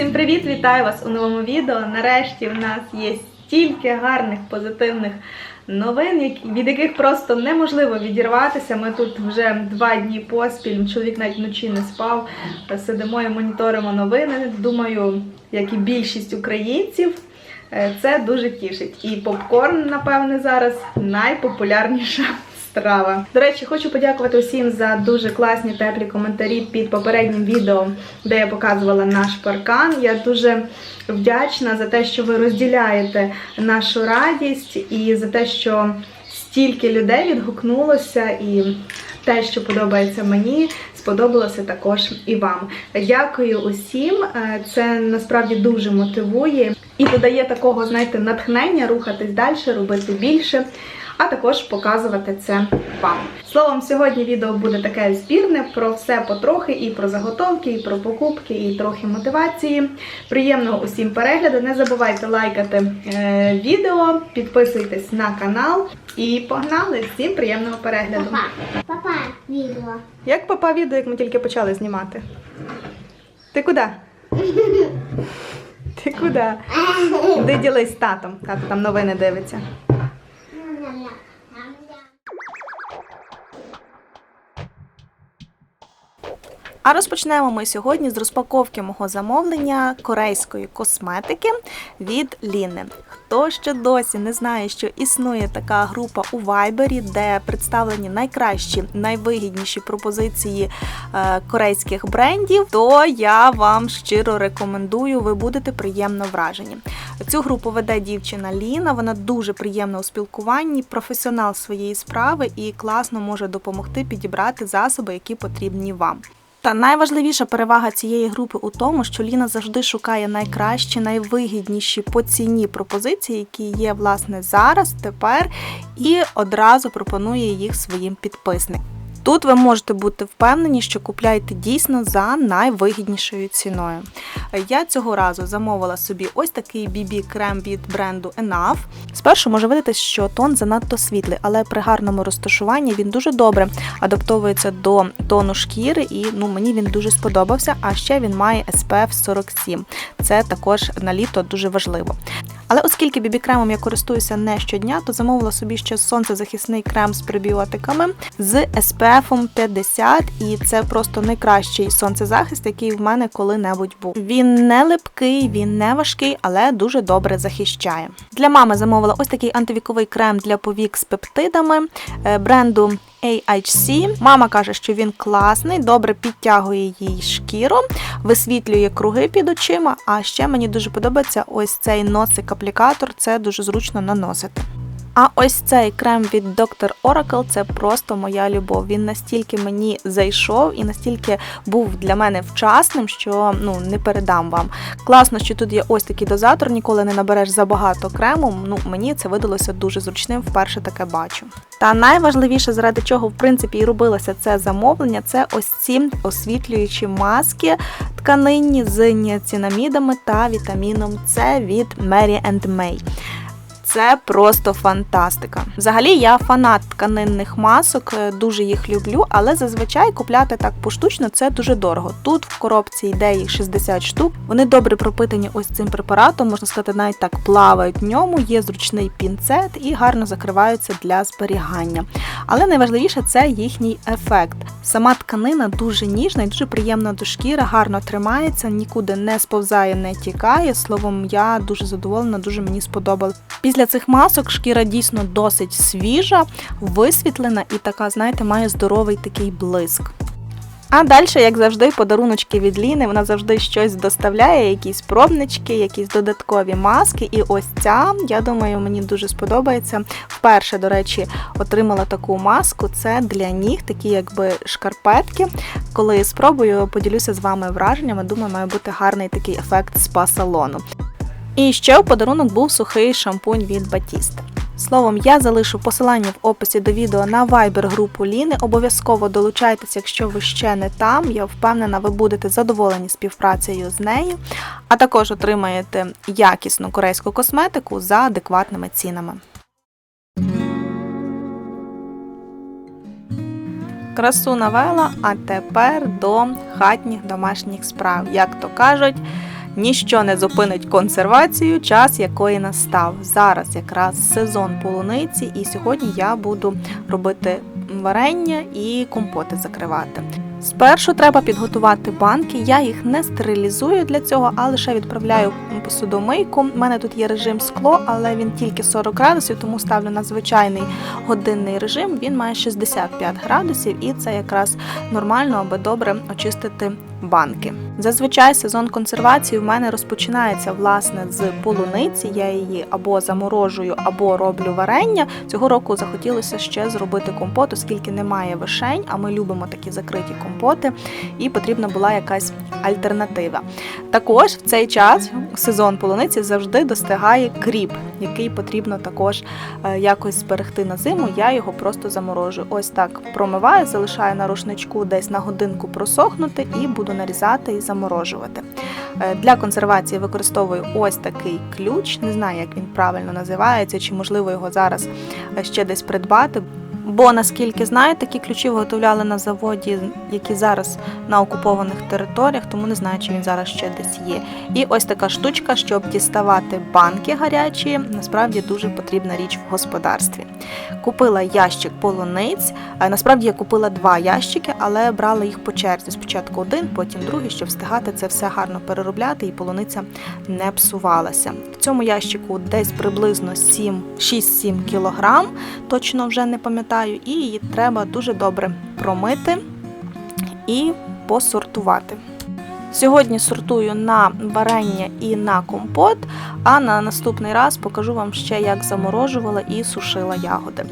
Всім привіт! Вітаю вас у новому відео. Нарешті в нас є стільки гарних позитивних новин, від яких просто неможливо відірватися. Ми тут вже два дні поспіль. Чоловік навіть вночі не спав. Сидимо і моніторимо новини. Думаю, як і більшість українців. Е, Це дуже тішить. І попкорн, напевне, зараз найпопулярніша страва. До речі, хочу подякувати усім за дуже класні теплі коментарі під попереднім відео, де я показувала наш паркан. Я дуже вдячна за те, що ви розділяєте нашу радість і за те, що стільки людей відгукнулося і. Те, що подобається мені, сподобалося також і вам. Дякую усім. Е, Це насправді дуже мотивує і додає такого, знаєте, натхнення рухатись далі, робити більше, а також показувати це вам. Словом, сьогодні відео буде таке збірне про все потрохи, і про заготовки, і про покупки, і трохи мотивації. Приємного усім перегляду. Не забувайте лайкати е, відео, підписуйтесь на канал і погнали! Всім приємного перегляду! Папа, папа, відео. Як папа відео, як ми тільки почали знімати? Ти куди? Ти куди? Де ділись з татом? Тато там новини дивиться. А розпочнемо ми сьогодні з розпаковки мого замовлення корейської косметики від Ліни. Хто ще досі не знає, що існує така група у Вайбері, де представлені найкращі, найвигідніші пропозиції е, корейських брендів, то я вам щиро рекомендую, ви будете приємно вражені. Цю групу веде дівчина Ліна. Вона дуже приємна у спілкуванні, професіонал своєї справи і класно може допомогти підібрати засоби, які потрібні вам. Та найважливіша перевага цієї групи у тому, що Ліна завжди шукає найкращі, найвигідніші по ціні пропозиції, які є власне зараз, тепер, і одразу пропонує їх своїм підписникам. Тут ви можете бути впевнені, що купляєте дійсно за найвигіднішою ціною. Я цього разу замовила собі ось такий BB крем від бренду Enough. Спершу може видатись, що тон занадто світлий, але при гарному розташуванні він дуже добре адаптовується до тону шкіри, і ну мені він дуже сподобався. А ще він має SPF 47. Це також на літо дуже важливо. Але оскільки бібі-кремом я користуюся не щодня, то замовила собі ще сонцезахисний крем з пребіотиками з SPF 50, і це просто найкращий сонцезахист, який в мене коли-небудь був. Він не липкий, він не важкий, але дуже добре захищає. Для мами замовила ось такий антивіковий крем для повік з пептидами е, бренду AHC. Мама каже, що він класний, добре підтягує їй шкіру, висвітлює круги під очима. А ще мені дуже подобається ось цей носик-аплікатор, це дуже зручно наносити. А ось цей крем від Dr. Oracle це просто моя любов. Він настільки мені зайшов і настільки був для мене вчасним, що ну не передам вам. Класно, що тут є ось такий дозатор, ніколи не набереш забагато крему. Ну мені це видалося дуже зручним, вперше таке бачу. Та найважливіше, заради чого в принципі і робилося це замовлення, це ось ці освітлюючі маски тканинні з ніацинамідами та вітаміном С від Mary May. Це просто фантастика. Взагалі, я фанат тканинних масок, е, дуже їх люблю, але зазвичай купляти так поштучно це дуже дорого. Тут в коробці йде їх 60 штук. Вони добре пропитані ось цим препаратом, можна сказати, навіть так плавають в ньому. Є зручний пінцет і гарно закриваються для зберігання. Але найважливіше це їхній ефект. Сама тканина дуже ніжна і дуже приємна до шкіри, гарно тримається, нікуди не сповзає, не тікає. Словом, я дуже задоволена, дуже мені сподобалось. Після цих масок шкіра дійсно досить свіжа, висвітлена і така, знаєте, має здоровий такий блиск. А далі, як завжди, подаруночки від Ліни, вона завжди щось доставляє, якісь пробнички, якісь додаткові маски. І ось ця, я думаю, мені дуже сподобається. Вперше, до речі, отримала таку маску. Це для ніг, такі якби шкарпетки. Коли спробую, поділюся з вами враженнями. Думаю, має бути гарний такий ефект спа-салону. І ще в подарунок був сухий шампунь від Батіста. Словом, я залишу посилання в описі до відео на Viber групу Ліни. Обов'язково долучайтеся, якщо ви ще не там. Я впевнена, ви будете задоволені співпрацею з нею, а також отримаєте якісну корейську косметику за адекватними цінами. Красу навела, а тепер до хатніх домашніх справ. Як то кажуть, Ніщо не зупинить консервацію, час якої настав. Зараз якраз сезон полуниці, і сьогодні я буду робити варення і компоти закривати. Спершу треба підготувати банки. Я їх не стерилізую для цього, а лише відправляю в посудомийку. У мене тут є режим скло, але він тільки 40 градусів, тому ставлю на звичайний годинний режим. Він має 65 градусів, і це якраз нормально, аби добре очистити банки. Зазвичай сезон консервації в мене розпочинається власне з полуниці. Я її або заморожую, або роблю варення. Цього року захотілося ще зробити компот, оскільки немає вишень, а ми любимо такі закриті компоти, і потрібна була якась альтернатива. Також в цей час сезон полуниці завжди достигає кріп, який потрібно також е, якось зберегти на зиму. Я його просто заморожую. Ось так промиваю, залишаю на рушничку десь на годинку просохнути і буду нарізати і заморожувати. Е, Для консервації використовую ось такий ключ. Не знаю, як він правильно називається, чи можливо його зараз е, ще десь придбати. Бо наскільки знаю, такі ключі виготовляли на заводі, які зараз на окупованих територіях, тому не знаю, чи він зараз ще десь є. І ось така штучка, щоб діставати банки гарячі, насправді дуже потрібна річ в господарстві. Купила ящик полуниць. Е, Насправді я купила два ящики, але брала їх по черзі. Спочатку один, потім другий, щоб встигати це все гарно переробляти, і полуниця не псувалася. В цьому ящику десь приблизно 7, 6-7 кілограм, точно вже не пам'ятаю, і її треба дуже добре промити і посортувати. Сьогодні сортую на варення і на компот, а на наступний раз покажу вам ще, як заморожувала і сушила ягоди.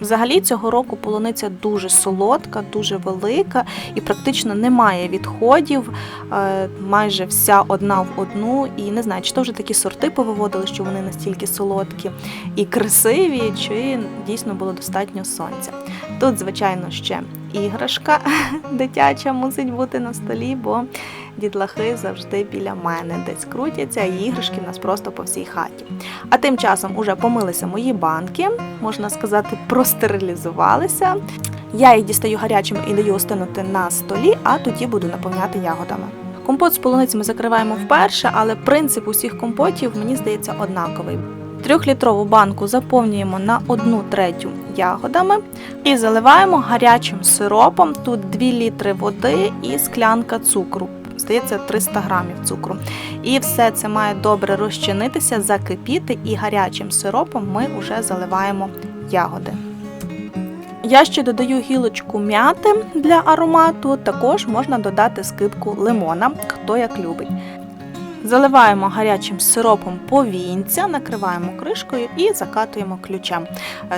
Взагалі цього року полуниця дуже солодка, дуже велика і практично немає відходів, е, майже вся одна в одну. І не знаю, чи то вже такі сорти повиводили, що вони настільки солодкі і красиві, чи дійсно було достатньо сонця. Тут, звичайно, ще іграшка дитяча мусить бути на столі, бо дітлахи завжди біля мене десь крутяться, і іграшки в нас просто по всій хаті. А тим часом уже помилися мої банки, можна сказати, простерилізувалися. Я їх дістаю гарячими і даю остинути на столі, а тоді буду наповняти ягодами. Компот з полуницями закриваємо вперше, але принцип усіх компотів мені здається однаковий. Трьохлітрову банку заповнюємо на 1 третю ягодами і заливаємо гарячим сиропом. Тут 2 літри води і склянка цукру. Здається, 300 грамів цукру. І все це має добре розчинитися, закипіти, і гарячим сиропом ми вже заливаємо ягоди. Я ще додаю гілочку м'яти для аромату, також можна додати скипку лимона, хто як любить. Заливаємо гарячим сиропом повінця, накриваємо кришкою і закатуємо ключем.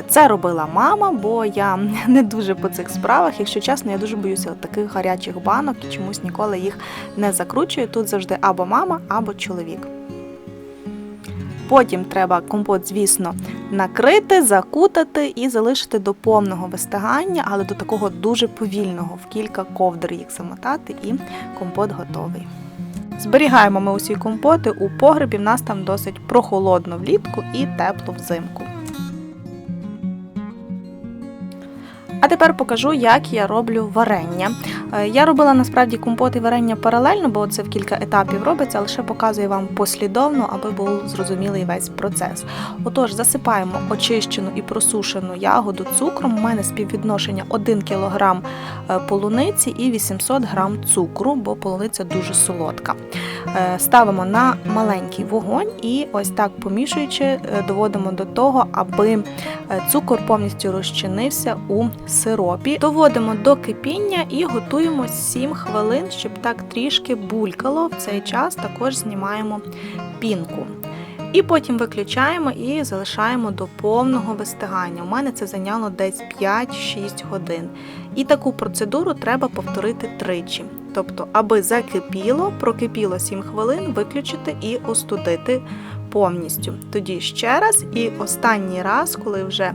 Це робила мама, бо я не дуже по цих справах. Якщо чесно, я дуже боюся от таких гарячих банок і чомусь ніколи їх не закручую. Тут завжди або мама, або чоловік. Потім треба компот, звісно, накрити, закутати і залишити до повного вистигання, але до такого дуже повільного, в кілька ковдр їх замотати, і компот готовий. Зберігаємо ми усі компоти у погребі, в нас там досить прохолодно влітку і тепло взимку. А тепер покажу, як я роблю варення. Е, Я робила насправді компот і варення паралельно, бо це в кілька етапів робиться, ще показую вам послідовно, аби був зрозумілий весь процес. Отож, засипаємо очищену і просушену ягоду цукром. У мене співвідношення 1 кг полуниці і 800 г цукру, бо полуниця дуже солодка. Е, Ставимо на маленький вогонь і ось так помішуючи, е, доводимо до того, аби е, цукор повністю розчинився у сиропі. Доводимо до кипіння і готуємо 7 хвилин, щоб так трішки булькало. В цей час також знімаємо пінку. І потім виключаємо і залишаємо до повного вистигання. У мене це зайняло десь 5-6 годин. І таку процедуру треба повторити тричі. Тобто, аби закипіло, прокипіло 7 хвилин, виключити і остудити повністю. Тоді ще раз, і останній раз, коли вже е,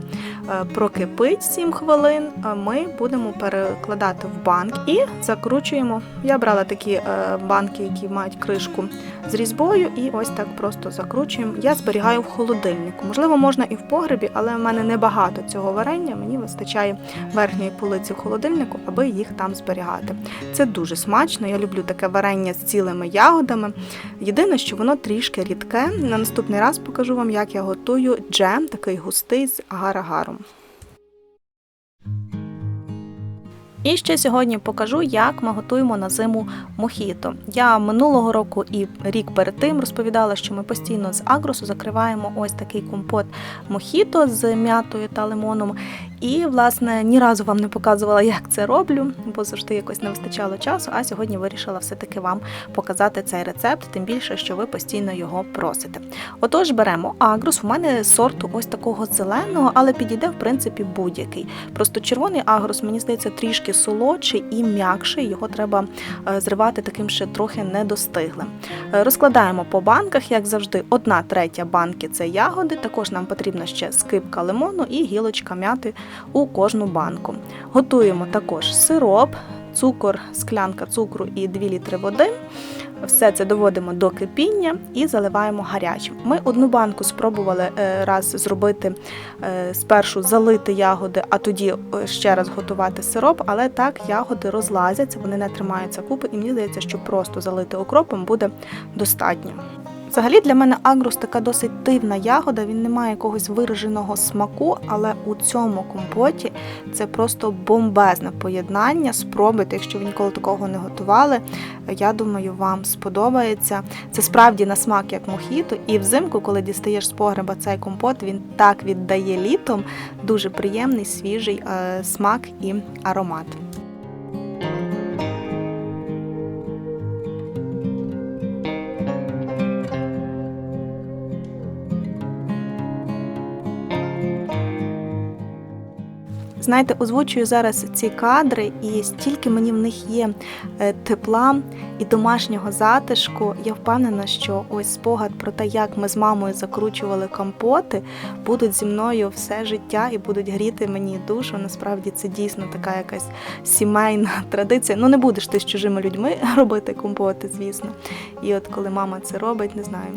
прокипить 7 хвилин, е, ми будемо перекладати в банк і закручуємо. Я брала такі е, банки, які мають кришку з різьбою, і ось так просто закручуємо. Я зберігаю в холодильнику. Можливо, можна і в погребі, але в мене небагато цього варення. Мені вистачає верхньої полиці в холодильнику, аби їх там зберігати. Це дуже смачно. Я люблю таке варення з цілими ягодами. Єдине, що воно трішки рідке. На наступний раз покажу вам, як я готую джем, такий густий з агар-агаром. І ще сьогодні покажу, як ми готуємо на зиму мохіто. Я минулого року і рік перед тим розповідала, що ми постійно з агросу закриваємо ось такий компот мохіто з м'ятою та лимоном. І, власне, ні разу вам не показувала, як це роблю, бо завжди якось не вистачало часу. А сьогодні вирішила все-таки вам показати цей рецепт, тим більше, що ви постійно його просите. Отож, беремо агрус. У мене сорту ось такого зеленого, але підійде в принципі будь-який. Просто червоний агрус, мені здається, трішки солодший і м'якший. Його треба е, зривати таким ще трохи недостиглим. Е, Розкладаємо по банках, як завжди, одна третя банки це ягоди. Також нам потрібна ще скипка лимону і гілочка м'яти у кожну банку. Готуємо також сироп, цукор, склянка цукру і 2 літри води. Все це доводимо до кипіння і заливаємо гарячим. Ми одну банку спробували е, раз зробити е, спершу залити ягоди, а тоді е, ще раз готувати сироп, але так ягоди розлазяться, вони не тримаються купи, і мені здається, що просто залити окропом буде достатньо. Взагалі для мене агрус така досить дивна ягода, він не має якогось вираженого смаку, але у цьому компоті це просто бомбезне поєднання. Спробуйте, якщо ви ніколи такого не готували. Я думаю, вам сподобається. Це справді на смак як мохіто. І взимку, коли дістаєш з погреба цей компот, він так віддає літом. Дуже приємний, свіжий е, смак і аромат. Знаєте, озвучую зараз ці кадри, і стільки мені в них є е, тепла і домашнього затишку. Я впевнена, що ось спогад про те, як ми з мамою закручували компоти, будуть зі мною все життя і будуть гріти мені душу. Насправді це дійсно така якась сімейна традиція. Ну не будеш ти з чужими людьми робити компоти, звісно. І от коли мама це робить, не знаю.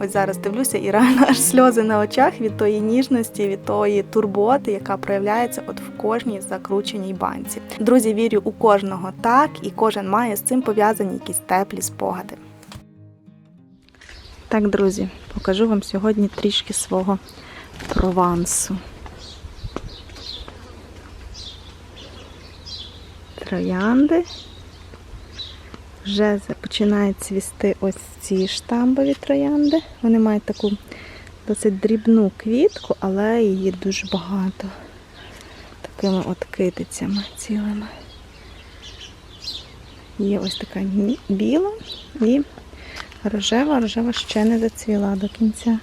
Ось зараз дивлюся, і реально аж сльози на очах від тої ніжності, від тої турботи, яка проявляється от кожній закрученій банці. Друзі, вірю у кожного так, і кожен має з цим пов'язані якісь теплі спогади. Так, друзі, покажу вам сьогодні трішки свого провансу. Троянди. Вже починають цвісти ось ці штамбові троянди. Вони мають таку досить дрібну квітку, але її дуже багато. Такими от китицями цілими. Є ось така біла і рожева, рожева ще не зацвіла до кінця.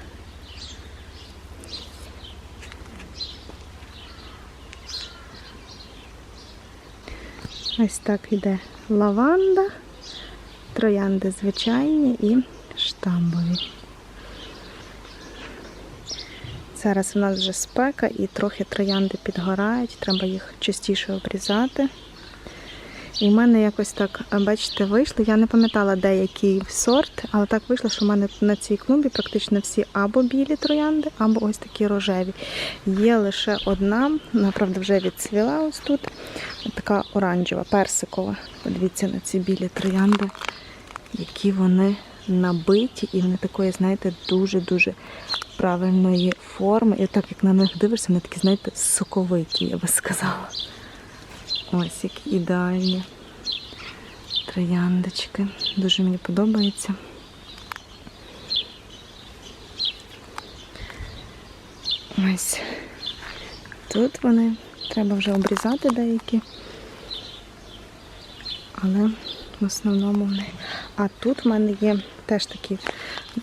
Ось так йде лаванда, троянди звичайні і штамбові. Зараз у нас вже спека і трохи троянди підгорають, треба їх частіше обрізати. І в мене якось так, бачите, вийшло. Я не пам'ятала, де який сорт, але так вийшло, що в мене на цій клумбі практично всі або білі троянди, або ось такі рожеві. Є лише одна, вона, правда, вже відцвіла ось тут. Така оранжева, персикова. Подивіться на ці білі троянди, які вони набиті, і вони такої, знаєте, дуже-дуже правильної форми. І так як на них дивишся, вони такі, знаєте, соковиті, я би сказала. Ось які ідеальні трояндочки. Дуже мені подобається. Ось тут вони треба вже обрізати деякі. Але в основному вони. А тут в мене є теж такі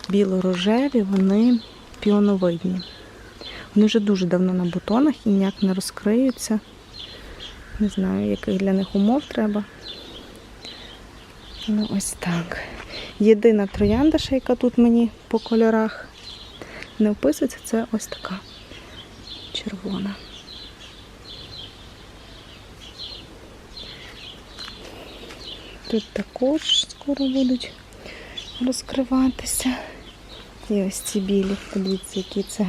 біло-рожеві, вони піоновидні. Вони вже дуже давно на бутонах і ніяк не розкриються. Не знаю, яких для них умов треба. Ну, ось так. Єдина троянда, яка тут мені по кольорах не вписується, це ось така червона. Тут також скоро будуть розкриватися. І ось ці білі, подивіться, які це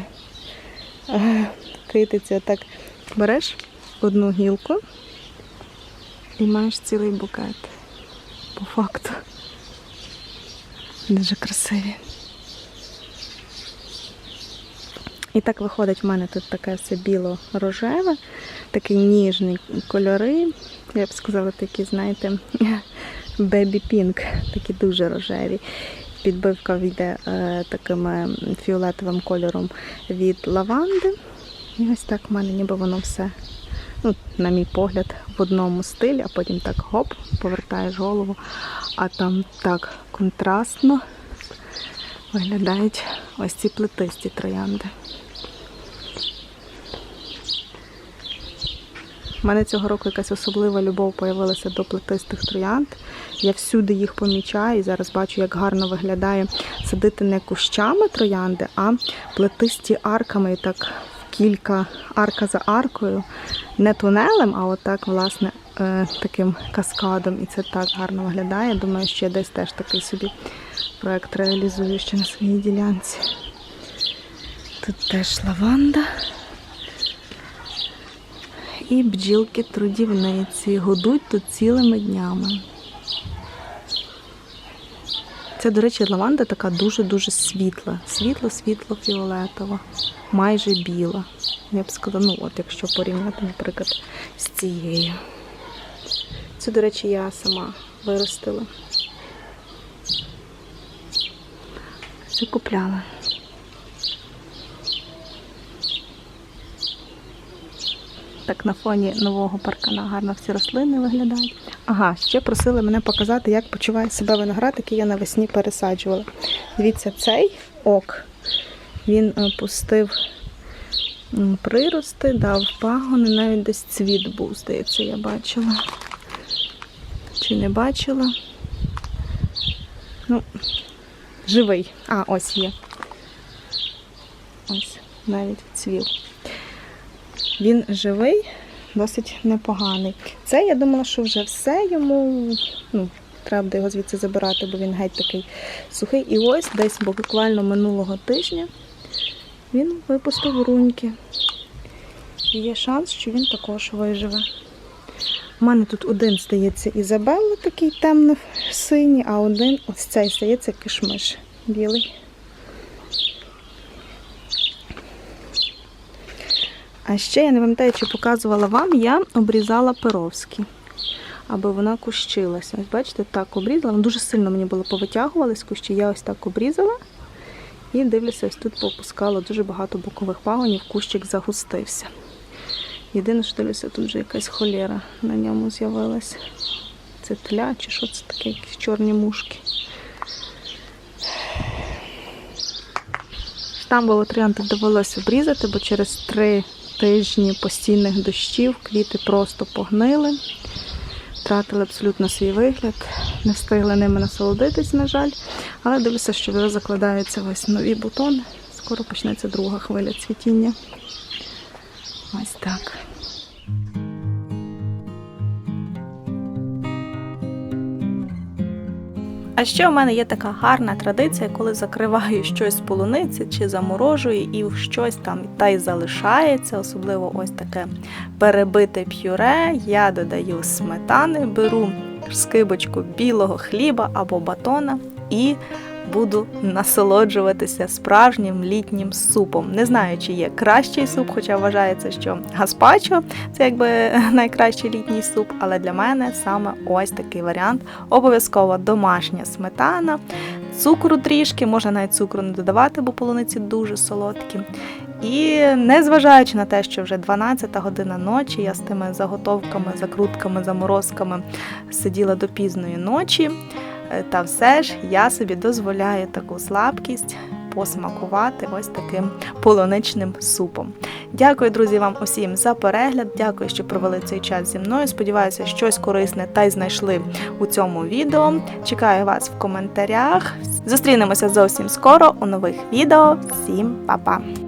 е, китиці. Так береш одну гілку і маєш цілий букет. По факту. Дуже красиві. І так виходить, в мене тут таке все біло-рожеве, такі ніжні кольори. Я б сказала, такі, знаєте, бебі пінк, такі дуже рожеві. Підбивка йде е, таким е, фіолетовим кольором від лаванди. І ось так в мене ніби воно все, ну, на мій погляд, в одному стилі, а потім так гоп, повертаєш голову, а там так контрастно виглядають ось ці плетисті троянди. У мене цього року якась особлива любов появилася до плетистих троянд. Я всюди їх помічаю і зараз бачу, як гарно виглядає садити не кущами троянди, а плетисті арками і так кілька арка за аркою, не тунелем, а отак, власне, е, таким каскадом. І це так гарно виглядає. Думаю, що я десь теж такий собі проект реалізую ще на своїй ділянці. Тут теж лаванда. І бджілки трудівниці годуть тут цілими днями. Це, до речі, лаванда така дуже-дуже світла. Світло-світло-фіолетова, майже біла. Я б сказала, ну от якщо порівняти, наприклад, з цією. Це, до речі, я сама виростила. Це купляла. Так на фоні нового паркана гарно всі рослини виглядають. Ага, ще просили мене показати, як почуває себе виноград, який я навесні пересаджувала. Дивіться, цей ок. Він е, пустив прирости, дав пагони, навіть десь цвіт був, здається, я бачила. Чи не бачила? Ну, живий. А, ось є. Ось, навіть цвів. Він живий, досить непоганий. Це я думала, що вже все йому. Ну, треба буде його звідси забирати, бо він геть такий сухий. І ось десь буквально минулого тижня він випустив руньки. І є шанс, що він також виживе. У мене тут один стається Ізабелла, такий темно-синій, а один ось цей стається кишмиш білий. А ще я не пам'ятаю, чи показувала вам, я обрізала перовські, аби вона кущилася. Ось бачите, так обрізала. Вона дуже сильно мені було повитягувалась кущі. Я ось так обрізала і дивлюся, ось тут попускала дуже багато бокових пагонів, кущик загустився. Єдине, що дивлюся, тут вже якась холєра на ньому з'явилася. Це тля чи що це таке, якісь чорні мушки. Штамбову троянду довелося обрізати, бо через три тижні постійних дощів квіти просто погнили, втратили абсолютно свій вигляд, не встигли ними насолодитись, на жаль. Але дивлюся, що вже закладаються ось нові бутони. Скоро почнеться друга хвиля цвітіння. Ось так. А ще у мене є така гарна традиція, коли закриваю щось з полуниці чи заморожую, і щось там та й залишається, особливо ось таке перебите п'юре. Я додаю сметани, беру скибочку білого хліба або батона і буду насолоджуватися справжнім літнім супом. Не знаю, чи є кращий суп, хоча вважається, що гаспачо це якби найкращий літній суп, але для мене саме ось такий варіант. Обов'язково домашня сметана, цукру трішки, можна навіть цукру не додавати, бо полуниці дуже солодкі. І незважаючи на те, що вже 12 година ночі, я з тими заготовками, закрутками, заморозками сиділа до пізної ночі. Та все ж я собі дозволяю таку слабкість посмакувати ось таким полуничним супом. Дякую, друзі, вам усім за перегляд. Дякую, що провели цей час зі мною. Сподіваюся, щось корисне та й знайшли у цьому відео. Чекаю вас в коментарях. Зустрінемося зовсім скоро у нових відео. Всім па-па!